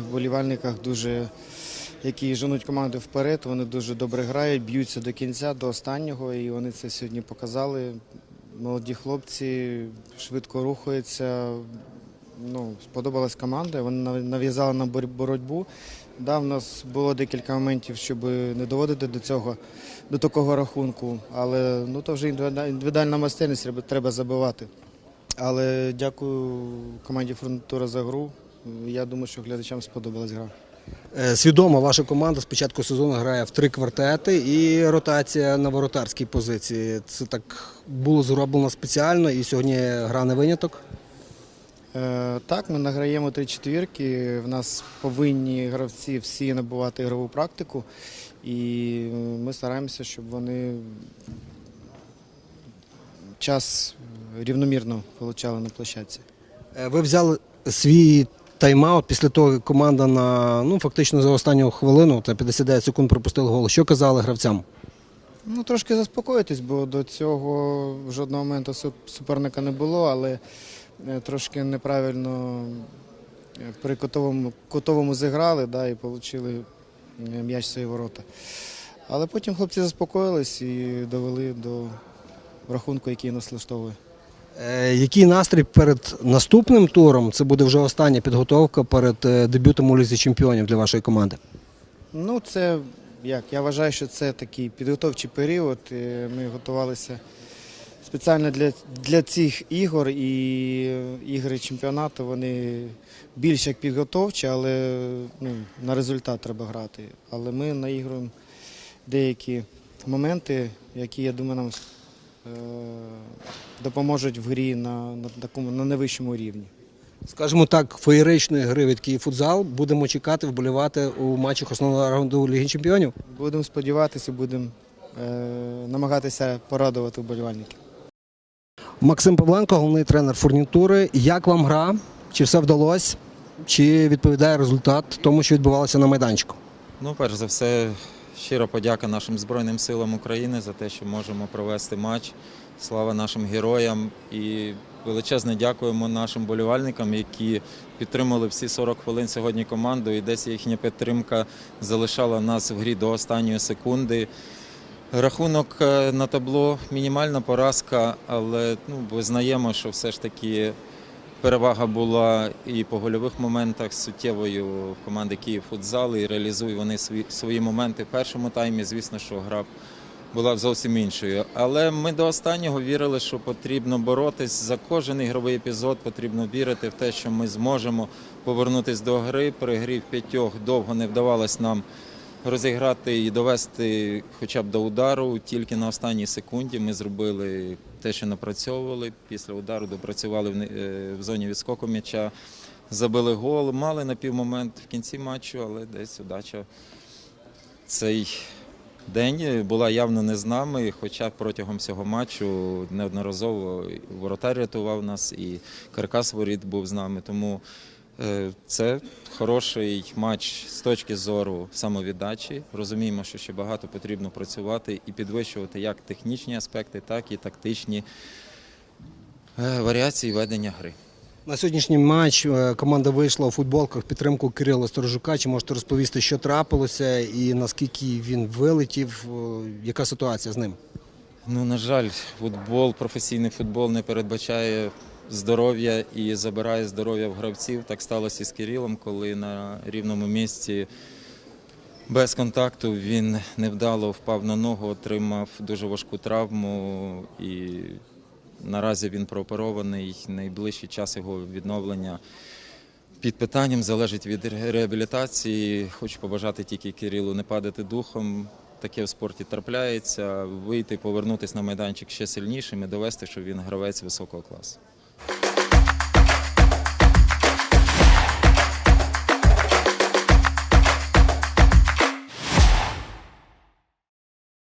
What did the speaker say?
вболівальниках дуже, які женуть команду вперед. Вони дуже добре грають, б'ються до кінця, до останнього, і вони це сьогодні показали. Молоді хлопці швидко рухаються. Ну, сподобалась команда, вони нав- нав'язали нам боротьбу. Да, в нас було декілька моментів, щоб не доводити до цього, до такого рахунку. Але ну, то вже індивідуальна майстерність треба забивати. Але дякую команді Фронтура за гру. Я думаю, що глядачам сподобалась гра. Е, Свідомо, ваша команда з початку сезону грає в три квартети і ротація на воротарській позиції. Це так було зроблено спеціально і сьогодні гра не виняток. Е, так, ми награємо три четвірки. В нас повинні гравці всі набувати ігрову практику. І ми стараємося, щоб вони час рівномірно отримали на площадці. Е, Ви взяли свій тайм-аут після того, як команда на ну фактично за останню хвилину, та 59 секунд пропустила гол. Що казали гравцям? Ну, трошки заспокоїтись, бо до цього жодного моменту суперника не було, але е, трошки неправильно е, при кутовому, кутовому зіграли да, і отримали м'яч свої ворота. Але потім хлопці заспокоїлись і довели до рахунку, який нас влаштовує. Е, Який настрій перед наступним туром? Це буде вже остання підготовка перед е, дебютом у лізі чемпіонів для вашої команди. Ну, це як? Я вважаю, що це такий підготовчий період. Е, Ми готувалися спеціально для, для цих ігор, і ігри чемпіонату вони більш як підготовчі, але ну, на результат треба грати. Але ми наігруємо деякі моменти, які, я думаю, нам допоможуть в грі на, на такому на найвищому рівні. Скажімо так, феєричної гри від Київфутзал будемо чекати, вболівати у матчах основного раунду Ліги Чемпіонів. Будемо сподіватися, будемо е, намагатися порадувати вболівальників. Максим Павленко, головний тренер фурнітури. Як вам гра? Чи все вдалося? Чи відповідає результат тому, що відбувалося на майданчику? Ну, перш за все, щира подяка нашим Збройним силам України за те, що можемо провести матч. Слава нашим героям і величезне дякуємо нашим болівальникам, які підтримали всі 40 хвилин сьогодні команду. І десь їхня підтримка залишала нас в грі до останньої секунди. Рахунок е, на табло мінімальна поразка, але ну, визнаємо, що все ж таки перевага була і по гольових моментах суттєвою в команди Київ футзал, і реалізують вони свої, свої моменти в першому таймі. Звісно, що гра була зовсім іншою. Але ми до останнього вірили, що потрібно боротись за кожен ігровий епізод. Потрібно вірити в те, що ми зможемо повернутися до гри. При грі в п'ятьох довго не вдавалось нам розіграти і довести хоча б до удару. Тільки на останній секунді ми зробили те, що напрацьовували. Після удару допрацювали е, в зоні відскоку м'яча, забили гол, мали напівмомент в кінці матчу, але десь удача цей день була явно не з нами, хоча протягом всього матчу неодноразово воротар рятував нас, і каркас воріт був з нами. Тому це хороший матч з точки зору самовіддачі. Розуміємо, що ще багато потрібно працювати і підвищувати як технічні аспекти, так і тактичні е, варіації ведення гри. На сьогоднішній матч е, команда вийшла у футболках підтримку Кирила Сторожука. Чи можете розповісти, що трапилося і наскільки він вилетів? Е, Яка ситуація з ним? Ну, на жаль, футбол, професійний футбол не передбачає здоров'я і забирає здоров'я в гравців. Так сталося і з Кирилом, коли на рівному місці без контакту він невдало впав на ногу, отримав дуже важку травму і наразі він прооперований. Найближчий час його відновлення під питанням залежить від реабілітації. Хочу побажати тільки Кирилу не падати духом. Таке в спорті трапляється, вийти, повернутися на майданчик ще сильнішим і довести, що він гравець високого класу.